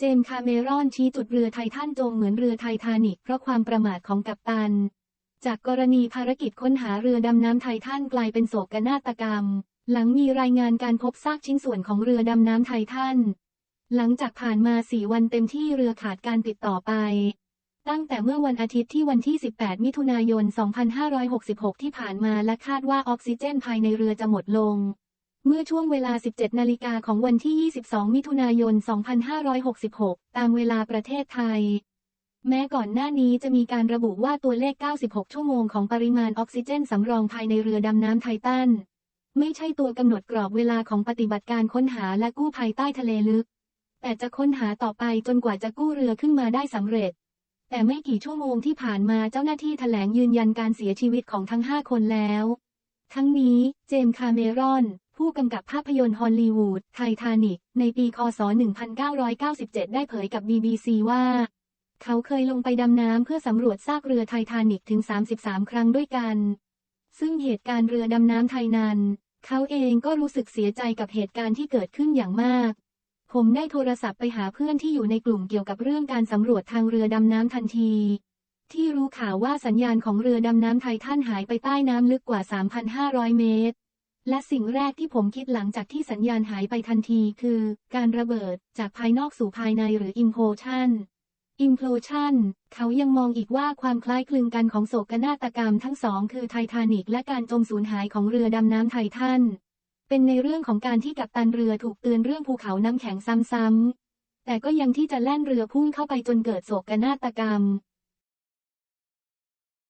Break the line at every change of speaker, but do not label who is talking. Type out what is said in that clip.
เจมส์คาเมรอนชี้จุดเรือไททันจมเหมือนเรือไททานิกเพราะความประมาทของกัปตัน จากกรณีภารกิจค้นหาเรือดำน้ำไททันกลายเป็นโศกนาฏกรรม หลังมีรายงานการพบซากชิ้นส่วนของเรือดำน้ำไททัน หลังจากผ่านมาสี่วันเต็มที่เรือขาดการติดต่อไป ตั้งแต่เมื่อวันอาทิตย์ที่วันที่ 18 มิถุนายน 2566 ที่ผ่านมาและคาดว่าออกซิเจนภายในเรือจะหมดลง เมื่อช่วงเวลา 17 นาฬิกาของวันที่ 22 มิถุนายน 2566 ตามเวลาประเทศไทย แม้ก่อนหน้านี้จะมีการระบุว่าตัวเลข 96 ชั่วโมงของปริมาณออกซิเจนสำรองภายในเรือดำน้ำไททัน ไม่ใช่ตัวกำหนดกรอบเวลาของปฏิบัติการค้นหาและกู้ภัยใต้ทะเลลึก แต่จะค้นหาต่อไปจนกว่าจะกู้เรือขึ้นมาได้สำเร็จ แต่ไม่กี่ชั่วโมงที่ผ่านมาเจ้าหน้าที่แถลงยืนยันการเสียชีวิตของทั้ง 5 คนแล้ว ทั้งนี้ เจมส์ คาเมรอน ผู้กำกับภาพยนตร์ฮอลลีวูดไททานิกในปีคศ 1997 ได้เผยกับ BBC ว่า เขาเคยลงไปดำน้ำเพื่อสำรวจซากเรือไททานิกถึง 33 ครั้งด้วยกัน ซึ่งเหตุการณ์เรือดำน้ำไทยนั้น เขาเองก็รู้สึกเสียใจกับเหตุการณ์ที่เกิดขึ้นอย่างมาก ผมได้โทรศัพท์ไปหาเพื่อนที่อยู่ในกลุ่มเกี่ยวกับเรื่องการสำรวจทางเรือดำน้ำทันทีที่รู้ข่าวว่าสัญญาณของเรือดำน้ำไททันหายไปใต้น้ำลึกกว่า 3,500 เมตร และสิ่งแรกที่ผมคิดหลังจากที่สัญญาณหายไปทันทีคือ การระเบิดจากภายนอกสู่ภายในหรือ implosion implosion เขายังมองอีกว่าความคล้ายคลึงกันของโศกนาฏกรรมทั้งสองคือไททานิกและการจมสูญหายของเรือดำน้ำไททันเป็นในเรื่องของการที่กัปตันเรือถูกเตือนเรื่องภูเขาน้ำแข็งซ้ำๆแต่ก็ยังที่จะแล่นเรือพุ่งเข้าไปจนเกิดโศกนาฏกรรม